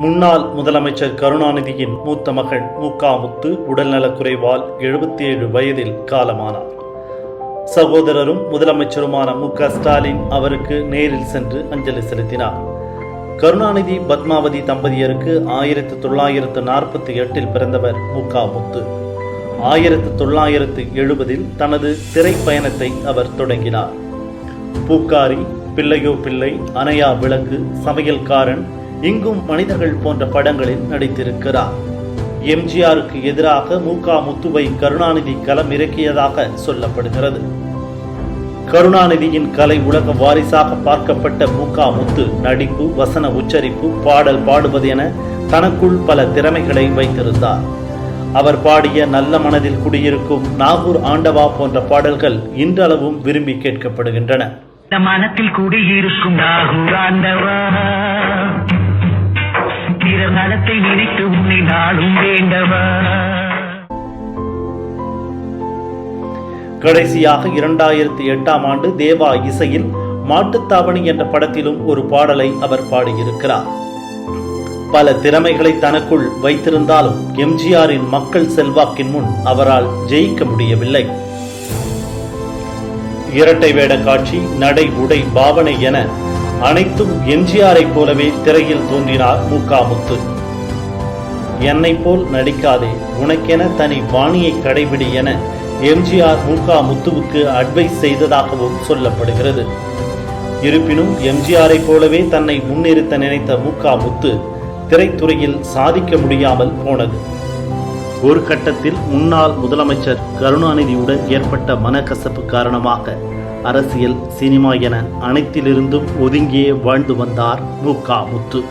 முன்னாள் முதலமைச்சர் கருணாநிதியின் மூத்த மகன் க முத்து உடல்நலக்குறைவால் எழுபத்தி ஏழு வயதில் காலமானார். சகோதரரும் முதலமைச்சருமான மு க ஸ்டாலின் அவருக்கு நேரில் சென்று அஞ்சலி செலுத்தினார். கருணாநிதி பத்மாவதி தம்பதியருக்கு ஆயிரத்து தொள்ளாயிரத்து நாற்பத்தி எட்டில் பிறந்தவர் முகா முத்து ஆயிரத்து தொள்ளாயிரத்து எழுபதில் தனது திரைப்பயணத்தை அவர் தொடங்கினார். பூக்காரி பிள்ளையோ பிள்ளை அணையா விளக்கு சமையல்காரன் இங்கும் மனிதர்கள் போன்ற படங்களில் நடித்திருக்கிறார். எம்ஜிஆருக்கு எதிராக மூகா முத்துவை கருணாநிதி களம் இறக்கியதாக சொல்லப்படுகிறது. கருணாநிதியின் கலை உலக வாரிசாக பார்க்கப்பட்ட மூகா முத்து நடிப்பு வசன உச்சரிப்பு பாடல் பாடுவது என தனக்குள் பல திறமைகளை வைத்திருந்தார். அவர் பாடிய நல்ல மனதில் குடியிருக்கும் நாகூர் ஆண்டவா போன்ற பாடல்கள் இன்றளவும் விரும்பி கேட்கப்படுகின்றன. மனத்தில் குடியிருக்கும் நாகூர் ஆண்டவா. நலத்தை நினைத்து உன்னை நாளும் வேண்டவா கடைசியாக இரண்டாயிரத்தி எட்டாம் ஆண்டு தேவா இசையில் மாட்டுத்தாவணி என்ற படத்திலும் ஒரு பாடலை அவர் பாடியிருக்கிறார். பல திறமைகளை தனக்குள் வைத்திருந்தாலும் எம்ஜிஆரின் மக்கள் செல்வாக்கின் முன் அவரால் ஜெயிக்க முடியவில்லை. இரட்டை வேட காட்சி நடை உடை பாவனை என அனைத்தும் எம்ஜிஆரை போலவே திரையில் தோன்றினார் முக்காமுத்து முத்து. என்னை போல் நடிக்காதே. உனக்கென தனி பாணியை கடைபிடி என எம்ஜிஆர் முகா முத்துவுக்கு அட்வைஸ் செய்ததாகவும் சொல்லப்படுகிறது. இருப்பினும் எம்ஜிஆரை போலவே தன்னை முன்னிறுத்த நினைத்த மூகா முத்து திரைத்துறையில் சாதிக்க முடியாமல் போனது. ஒரு கட்டத்தில் முன்னாள் முதலமைச்சர் கருணாநிதியுடன் ஏற்பட்ட மனக்கசப்பு காரணமாக அரசியல் சினிமா என அனைத்திலிருந்தும் ஒதுங்கியே வாழ்ந்து வந்தார் மூகா முத்து.